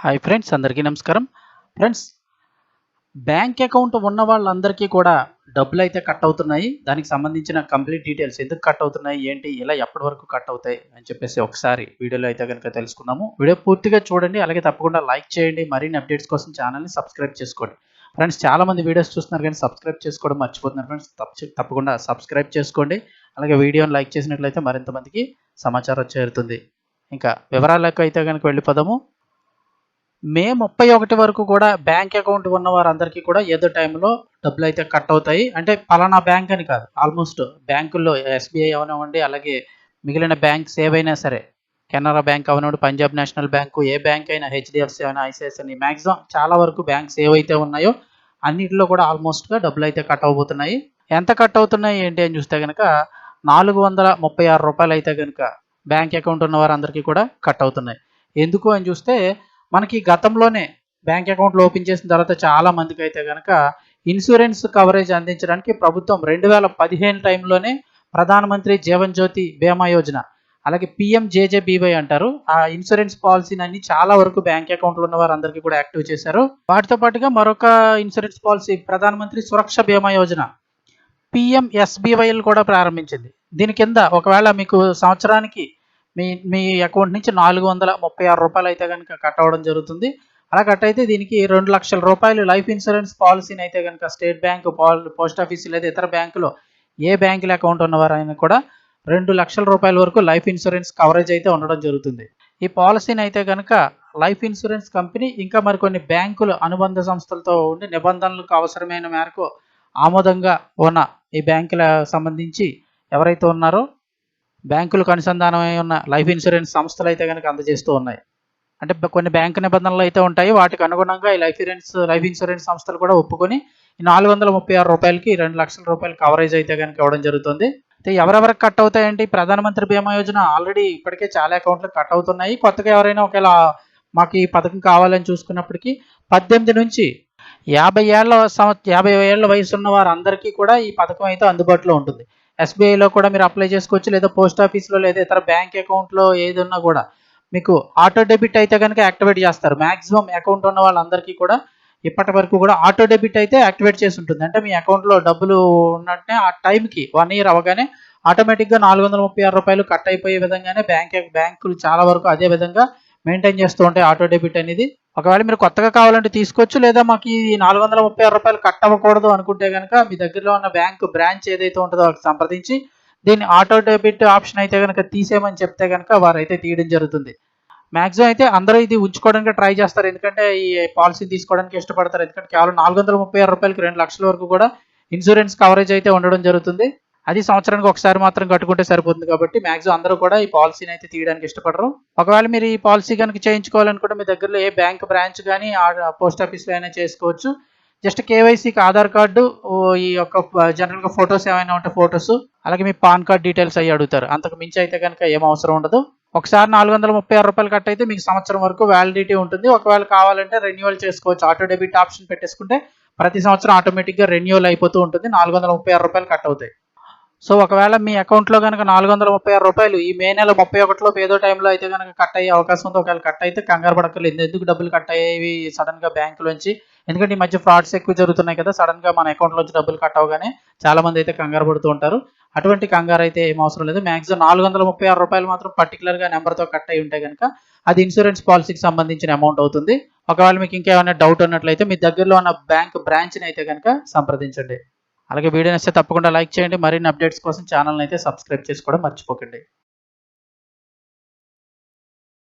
Hi friends అందరికీ నమస్కారం. Friends bank account ఉన్న వాళ్ళందరికీ కూడా డబ్బులు అయితే కట్ అవుతున్నాయి. దానికి సంబంధించిన కంప్లీట్ డీటెయిల్స్ ఎందుకు కట్ అవుతున్నాయి ఏంటి ఇలా ఎప్పటి వరకు కట్ అవుతాయి అని చెప్పేసి ఒకసారి వీడియోలో అయితే కనుక తెలుసుకున్నాము వీడియో పూర్తిగా చూడండి అలాగే తప్పకుండా లైక్ చేయండి మరిన్ని అప్డేట్స్ కోసం ఛానల్ని సబ్స్క్రైబ్ చేసుకోండి. ఫ్రెండ్స్ చాలా మంది వీడియోస్ చూస్తున్నారు కానీ సబ్స్క్రైబ్ చేసుకోవడం మర్చిపోతున్నారు. ఫ్రెండ్స్ తప్పకుండా సబ్స్క్రైబ్ చేసుకోండి. అలాగే వీడియోని లైక్ చేసినట్లయితే మరింత మందికి సమాచారం చేరుతుంది. ఇంకా వివరాలకు అయితే కనుక వెళ్ళిపోదాము. మే ముప్పై ఒకటి వరకు కూడా బ్యాంక్ అకౌంట్ ఉన్న వారందరికీ కూడా ఏదో టైంలో డబ్బులు అయితే కట్ అవుతాయి. అంటే పలానా బ్యాంక్ అని కాదు ఆల్మోస్ట్ బ్యాంకుల్లో ఎస్బీఐ అవనివ్వండి అలాగే మిగిలిన బ్యాంక్స్ ఏవైనా సరే కెనరా బ్యాంక్ అవనివ్వండి పంజాబ్ నేషనల్ బ్యాంకు ఏ బ్యాంక్ అయినా హెచ్డిఎఫ్సి అయినా ఐసిఐసిఐ అని మ్యాక్సిమం చాలా వరకు బ్యాంక్స్ ఏవైతే ఉన్నాయో అన్నిటిలో కూడా ఆల్మోస్ట్గా డబ్బులు అయితే కట్ అవబోతున్నాయి. ఎంత కట్ అవుతున్నాయి ఏంటి అని చూస్తే కనుక నాలుగు వందల ముప్పై ఆరు రూపాయలు అయితే కనుక బ్యాంక్ అకౌంట్ ఉన్న వారందరికీ కూడా కట్ అవుతున్నాయి. ఎందుకు అని చూస్తే మనకి గతంలోనే బ్యాంక్ అకౌంట్లు ఓపెన్ చేసిన తర్వాత చాలా మందికి అయితే కనుక ఇన్సూరెన్స్ కవరేజ్ అందించడానికి ప్రభుత్వం రెండు వేల పదిహేను టైంలోనే ప్రధానమంత్రి జీవన్ జ్యోతి బీమా యోజన అలాగే పిఎంజేజేబీవై అంటారు. ఆ ఇన్సూరెన్స్ పాలసీని అన్ని చాలా వరకు బ్యాంక్ అకౌంట్లు ఉన్న వారందరికీ కూడా యాక్టివ్ చేశారు. వాటితో పాటుగా మరొక ఇన్సూరెన్స్ పాలసీ ప్రధానమంత్రి సురక్ష బీమా యోజన పిఎంఎస్బీవైలు కూడా ప్రారంభించింది. దీని కింద ఒకవేళ మీకు సంవత్సరానికి మీ మీ అకౌంట్ నుంచి నాలుగు వందల ముప్పై ఆరు రూపాయలు అయితే కనుక కట్ అవ్వడం జరుగుతుంది. అలా కట్ అయితే దీనికి రెండు లక్షల రూపాయలు లైఫ్ ఇన్సూరెన్స్ పాలసీని అయితే కనుక స్టేట్ బ్యాంక్ పోస్ట్ ఆఫీస్ లేదా ఇతర బ్యాంకులో ఏ బ్యాంకుల అకౌంట్ ఉన్నవారైనా కూడా రెండు లక్షల రూపాయల వరకు లైఫ్ ఇన్సూరెన్స్ కవరేజ్ అయితే ఉండడం జరుగుతుంది. ఈ పాలసీని అయితే కనుక లైఫ్ ఇన్సూరెన్స్ కంపెనీ ఇంకా మరికొన్ని బ్యాంకులు అనుబంధ సంస్థలతో ఉండి నిబంధనలకు అవసరమైన మేరకు ఆమోదంగా ఉన్న ఈ బ్యాంకుల సంబంధించి ఎవరైతే ఉన్నారో బ్యాంకులకు అనుసంధానమై ఉన్న లైఫ్ ఇన్సూరెన్స్ సంస్థలు అయితే కనుక అందజేస్తూ ఉన్నాయి. అంటే కొన్ని బ్యాంకు నిబంధనలు అయితే ఉంటాయి. వాటికి అనుగుణంగా ఈ లైఫ్ ఇన్సూరెన్స్ లైఫ్ ఇన్సూరెన్స్ సంస్థలు కూడా ఒప్పుకొని ఈ నాలుగు వందల ముప్పై ఆరు రూపాయలకి రెండు లక్షల రూపాయలు కవరేజ్ అయితే కనుక ఇవ్వడం జరుగుతుంది. అయితే ఎవరెవరికి కట్ అవుతాయండి? ప్రధానమంత్రి బీమా యోజన ఆల్రెడీ ఇప్పటికే చాలా అకౌంట్లు కట్ అవుతున్నాయి. కొత్తగా ఎవరైనా ఒకవేళ మాకు ఈ పథకం కావాలని చూసుకున్నప్పటికీ పద్దెనిమిది నుంచి యాభై ఏళ్ళ సంవత్ యాభై ఏళ్ళ వయసు ఉన్న వారందరికీ కూడా ఈ పథకం అయితే అందుబాటులో ఉంటుంది. ఎస్బీఐలో కూడా మీరు అప్లై చేసుకోవచ్చు లేదా పోస్ట్ ఆఫీస్లో లేదా ఇతర బ్యాంక్ అకౌంట్లో ఏది ఉన్నా కూడా మీకు ఆటో డెబిట్ అయితే కనుక యాక్టివేట్ చేస్తారు. మ్యాక్సిమం అకౌంట్ ఉన్న వాళ్ళందరికీ కూడా ఇప్పటి వరకు కూడా ఆటో డెబిట్ అయితే యాక్టివేట్ చేసి ఉంటుంది. అంటే మీ అకౌంట్లో డబ్బులు ఉన్నట్టే ఆ టైంకి వన్ ఇయర్ అవగానే ఆటోమేటిక్గా నాలుగు వందల ముప్పై ఆరు రూపాయలు కట్ అయిపోయే విధంగానే బ్యాంక్ బ్యాంకులు చాలా వరకు అదే విధంగా మెయింటైన్ చేస్తూ ఉంటాయి ఆటో డెబిట్ అనేది. ఒకవేళ మీరు కొత్తగా కావాలంటే తీసుకోవచ్చు లేదా మాకు ఈ నాలుగు వందల ముప్పై ఆరు రూపాయలు కట్ అవ్వకూడదు అనుకుంటే కనుక మీ దగ్గరలో ఉన్న బ్యాంకు బ్రాంచ్ ఏదైతే ఉంటుందో వాళ్ళకి సంప్రదించి దీన్ని ఆటో డెబిట్ ఆప్షన్ అయితే కనుక తీసేయమని చెప్తే కనుక వారైతే తీయడం జరుగుతుంది. మాక్సిమం అయితే అందరూ ఇది ఉంచుకోవడానికి ట్రై చేస్తారు. ఎందుకంటే ఈ పాలసీ తీసుకోవడానికి ఇష్టపడతారు. ఎందుకంటే కేవలం నాలుగు వందల ముప్పై ఆరు రూపాయలకి రెండు లక్షల వరకు కూడా ఇన్సూరెన్స్ కవరేజ్ అయితే ఉండడం జరుగుతుంది. అది సంవత్సరానికి ఒకసారి మాత్రం కట్టుకుంటే సరిపోతుంది కాబట్టి మాక్సిమం అందరూ కూడా ఈ పాలసీని అయితే తీయడానికి ఇష్టపడరు. ఒకవేళ మీరు ఈ పాలసీ కనుక చేయించుకోవాలనుకుంటే మీ దగ్గరలో ఏ బ్యాంక్ బ్రాంచ్ కానీ పోస్ట్ ఆఫీస్లో అయినా చేసుకోవచ్చు. జస్ట్ కేవైసీకి ఆధార్ కార్డు ఓ ఈ యొక్క జనరల్గా ఫొటోస్ ఏమైనా ఉంటే ఫొటోస్ అలాగే మీ పాన్ కార్డ్ డీటెయిల్స్ అయ్యి అడుగుతారు. అంతకు మించి అయితే కనుక ఏం అవసరం ఉండదు. ఒకసారి నాలుగు వందల ముప్పై ఆరు రూపాయలు కట్ అయితే మీకు సంవత్సరం వరకు వ్యాలిడిటీ ఉంటుంది. ఒకవేళ కావాలంటే రెన్యువల్ చేసుకోవచ్చు. ఆటో డెబిట్ ఆప్షన్ పెట్టేసుకుంటే ప్రతి సంవత్సరం ఆటోమేటిక్గా రెన్యువల్ అయిపోతూ ఉంటుంది. నాలుగు వందల ముప్పై ఆరు రూపాయలు కట్ అవుతాయి. సో ఒకవేళ మీ అకౌంట్లో కనుక నాలుగు వందల ముప్పై ఆరు రూపాయలు ఈ మే నెల ముప్పై ఒకటిలో ఏదో టైంలో అయితే కనుక కట్ అయ్యే అవకాశం ఉంది. ఒకవేళ కట్ అయితే కంగారు పడక్కర్లేదు. ఎందుకు డబ్బులు కట్ అయ్యేవి సడన్గా బ్యాంకులోంచి ఎందుకంటే ఈ మధ్య ఫ్రాడ్స్ ఎక్కువ జరుగుతున్నాయి కదా సడన్గా మన అకౌంట్లోంచి డబ్బులు కట్ అవగానే చాలా మంది అయితే కంగారు పడుతూ ఉంటారు. అటువంటి కంగారు అయితే ఏం అవసరం లేదు. మ్యాక్సిమం నాలుగు వందల ముప్పై ఆరు రూపాయలు మాత్రం పర్టికులర్గా నెంబర్తో కట్ అయి ఉంటే కనుక అది ఇన్సూరెన్స్ పాలసీకి సంబంధించిన అమౌంట్ అవుతుంది. ఒకవేళ మీకు ఇంకేమైనా డౌట్ ఉన్నట్లయితే మీ దగ్గరలో ఉన్న బ్యాంక్ బ్రాంచ్ని అయితే కనుక సంప్రదించండి. అలాగే వీడియో నచ్చితే తప్పకుండా లైక్ చేయండి. మరిన్ని అప్డేట్స్ కోసం ఛానల్ని అయితే సబ్స్క్రైబ్ చేసుకోవడం మర్చిపోకండి.